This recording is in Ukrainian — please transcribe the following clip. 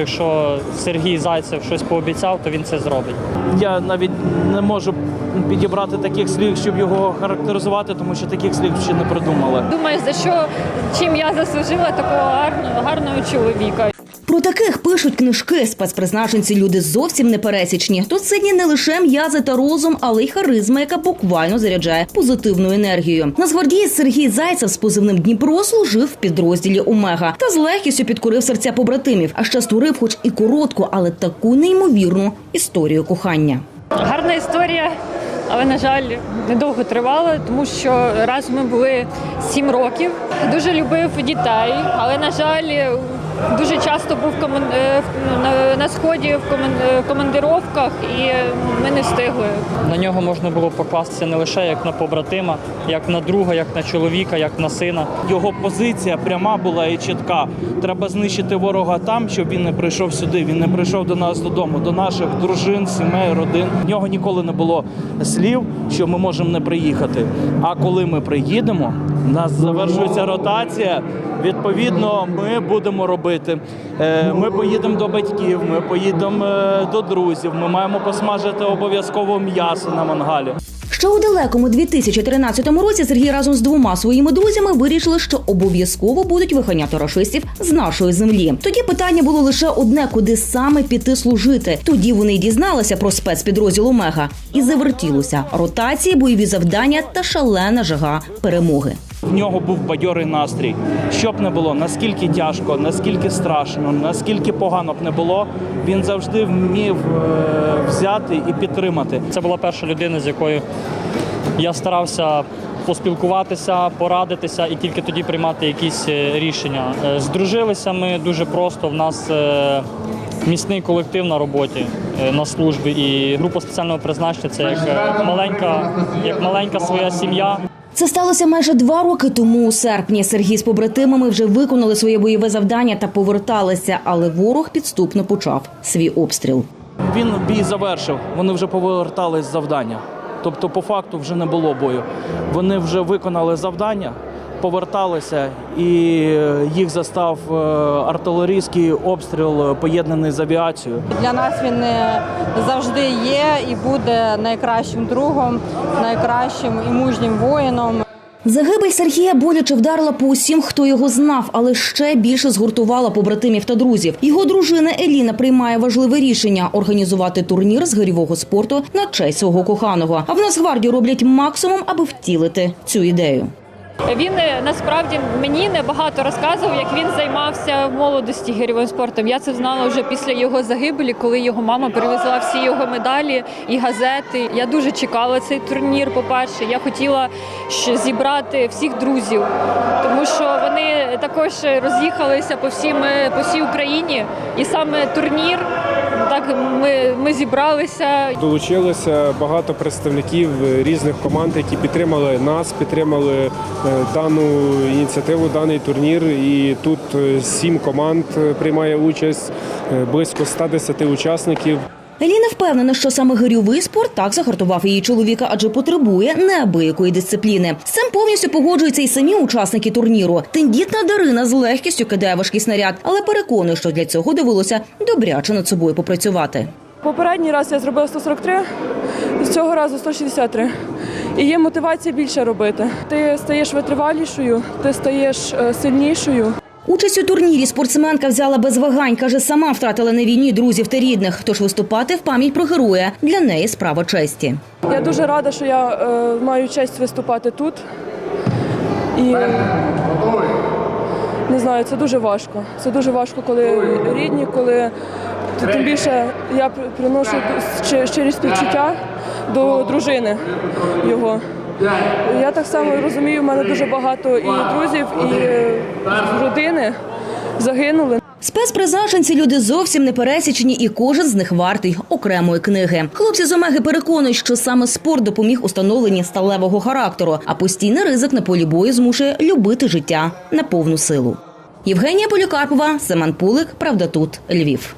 Якщо Сергій Зайцев щось пообіцяв, то він це зробить. Я навіть не можу підібрати таких слів, щоб його характеризувати, тому що таких слів ще не придумали. Думаю, за що чим я заслужила такого гарного, гарного чоловіка. Про таких пишуть книжки. Спецпризначенці люди зовсім не пересічні. Тут сидні не лише м'язи та розум, але й харизма, яка буквально заряджає позитивною енергією. Нацгвардієць Сергій Зайцев з позивним Дніпро служив в підрозділі Омега та з легкістю підкорив серця побратимів, а ще створив, хоч і коротку, але таку неймовірну історію кохання. Гарна історія, але на жаль, недовго тривала, тому що раз ми були сім років. Дуже любив дітей, але на жаль. Дуже часто був на, сході в е, командировках, і ми не встигли. На нього можна було покластися не лише як на побратима, як на друга, як на чоловіка, як на сина. Його позиція пряма була і чітка. Треба знищити ворога там, щоб він не прийшов сюди. Він не прийшов до нас додому, до наших дружин, сімей, родин. В нього ніколи не було слів, що ми можемо не приїхати. А коли ми приїдемо, у нас завершується ротація. Відповідно, ми будемо робити. Е, Ми поїдемо до батьків, ми поїдемо е, до друзів. Ми маємо посмажити обов'язково м'ясо на мангалі. Ще у далекому 2013 році Сергій разом з двома своїми друзями вирішили, що обов'язково будуть виганяти рашистів з нашої землі. Тоді питання було лише одне: куди саме піти служити. Тоді вони й дізналися про спецпідрозділ Омега і завертілося ротації, бойові завдання та шалена жага перемоги. В нього був бадьорий настрій. Щоб не було, наскільки тяжко, наскільки страшно, наскільки погано б не було, він завжди вмів е, взяти і підтримати. Це була перша людина, з якою я старався поспілкуватися, порадитися і тільки тоді приймати якісь е, рішення. Е, Здружилися ми дуже просто. В нас міцний колектив на роботі е, на службі, і група спеціального призначення це як е, маленька, як маленька своя сім'я. Це сталося майже два роки тому. У серпні Сергій з побратимами вже виконали своє бойове завдання та поверталися, але ворог підступно почав свій обстріл. Він бій завершив. Вони вже повертались з завдання. Тобто, по факту, вже не було бою. Вони вже виконали завдання, поверталися, і е, їх застав е, артилерійський обстріл, е, поєднаний з авіацією. Для нас він е, завжди є і буде найкращим другом, найкращим і мужнім воїном. Загибель Сергія боляче вдарила по усім, хто його знав, але ще більше згуртувала побратимів та друзів. Його дружина Еліна приймає важливе рішення організувати турнір з гирьового спорту на честь свого коханого. А в Нацгвардії роблять максимум, аби втілити цю ідею. Він е, насправді мені небагато розказував, як він займався в молодості гірьовим спортом. Я це знала вже після його загибелі, коли його мама привезла всі його медалі і газети. Я дуже чекала цей турнір. По перше, я хотіла зібрати всіх друзів, тому що вони також роз'їхалися по всім е, по всій Україні, і саме турнір. Так ми, ми зібралися. Долучилося багато представників різних команд, які підтримали нас, підтримали е, дану ініціативу, даний турнір. І тут е, сім команд е, приймає участь, близько 110 учасників. Еліна впевнена, що саме гирьовий спорт так загартував її чоловіка, адже потребує неабиякої дисципліни. З цим повністю погоджуються і самі учасники турніру. Тендітна Дарина з легкістю кидає важкий снаряд, але переконує, що для цього довелося добряче над собою попрацювати. Попередній раз я зробила 143, з цього разу 163. І є мотивація більше робити. Ти стаєш витривалішою, ти стаєш е, сильнішою. Участь у турнірі спортсменка взяла без вагань. каже, сама втратила на війні друзів та рідних. Тож виступати в пам'ять про героя для неї справа честі. Я дуже рада, що я е, маю честь виступати тут. І не знаю, це дуже важко. Це дуже важко, коли рідні, коли тим більше я приношу щирі співчуття до дружини його. Я так само розумію, в мене дуже багато і друзів, і е, родини загинули. Спецпризначенці люди зовсім не пересічні, і кожен з них вартий окремої книги. Хлопці з Омеги переконують, що саме спорт допоміг у становленні сталевого характеру, а постійний ризик на полі бою змушує любити життя на повну силу. Євгенія Полікарпова, Семен Пулик, Правда тут, Львів.